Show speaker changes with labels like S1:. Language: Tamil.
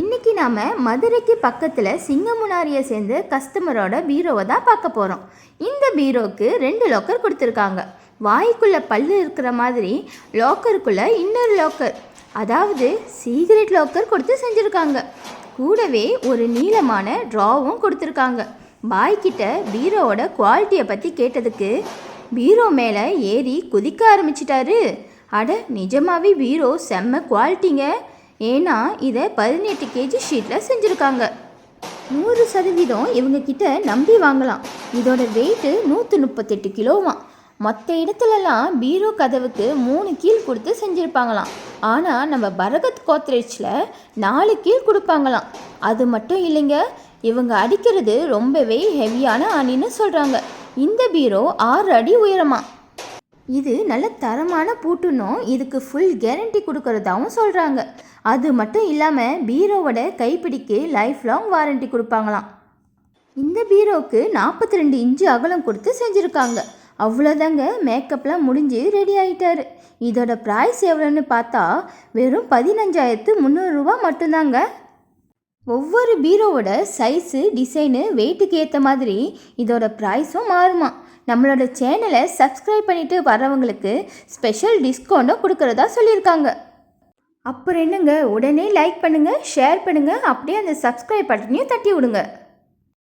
S1: இன்னைக்கு நாம் மதுரைக்கு பக்கத்தில் சிங்கமுனாரியை சேர்ந்த கஸ்டமரோட பீரோவை தான் பார்க்க போகிறோம் இந்த பீரோக்கு ரெண்டு லாக்கர் கொடுத்துருக்காங்க. வாய்க்குள்ளே பல்லு இருக்கிற மாதிரி லாக்கருக்குள்ளே இன்னொரு லாக்கர் அதாவது சீக்ரெட் லாக்கர் கொடுத்து செஞ்சுருக்காங்க. கூடவே ஒரு நீளமான ட்ராவும் கொடுத்துருக்காங்க. பாய்கிட்ட பீரோவோட குவாலிட்டியை பற்றி கேட்டதுக்கு பீரோ மேலே ஏறி குதிக்க ஆரம்பிச்சிட்டாரு. அட நிஜமாவே பீரோ செம்ம குவாலிட்டிங்க ஏன்னா இதை பதினெட்டு கேஜி ஷீட்டில் செஞ்சுருக்காங்க. நூறு சதவீதம் இவங்க கிட்ட நம்பி வாங்கலாம். இதோட வெயிட்டு நூற்றி முப்பத்தெட்டு கிலோவாம். மற்ற இடத்துலலாம் பீரோ கதவுக்கு மூணு கீழ் கொடுத்து செஞ்சுருப்பாங்களாம். ஆனால் நம்ம பரகத் கோத்ரேஜில் நாலு கீழ் கொடுப்பாங்களாம். அது மட்டும் இல்லைங்க இவங்க அடிக்கிறது ரொம்பவே ஹெவியான அணின்னு சொல்கிறாங்க இந்த பீரோ ஆறு அடி உயரமாக இது நல்ல தரமான பூட்டுன்னும் இதுக்கு ஃபுல் கேரண்டி கொடுக்கறதாகவும் சொல்கிறாங்க அது மட்டும் இல்லாமல் பீரோவோட கைப்பிடிக்கு லைஃப் லாங் வாரண்டி கொடுப்பாங்களாம். இந்த பீரோவுக்கு நாற்பத்தி ரெண்டு இன்ச்சு அகலம் கொடுத்து செஞ்சுருக்காங்க. அவ்வளோதாங்க மேக்கப்லாம் முடிஞ்சு ரெடி ஆகிட்டார் இதோட ப்ரைஸ் எவ்வளோன்னு பார்த்தா வெறும் பதினஞ்சாயிரத்து முந்நூறுரூவா மட்டும்தாங்க. ஒவ்வொரு பீரோவோட சைஸு டிசைனு வெயிட்டுக்கு ஏற்ற மாதிரி இதோட ப்ரைஸும் மாறுமா. நம்மளோட சேனலை சப்ஸ்கிரைப் பண்ணிட்டு வரவங்களுக்கு ஸ்பெஷல் டிஸ்கவுண்ட்டும் கொடுக்கறதா சொல்லியிருக்காங்க. அப்புறம் என்னங்க? உடனே லைக் பண்ணுங்கள் ஷேர் பண்ணுங்கள் அப்படியே அந்த சப்ஸ்கிரைப் பட்டனையும் தட்டி விடுங்க.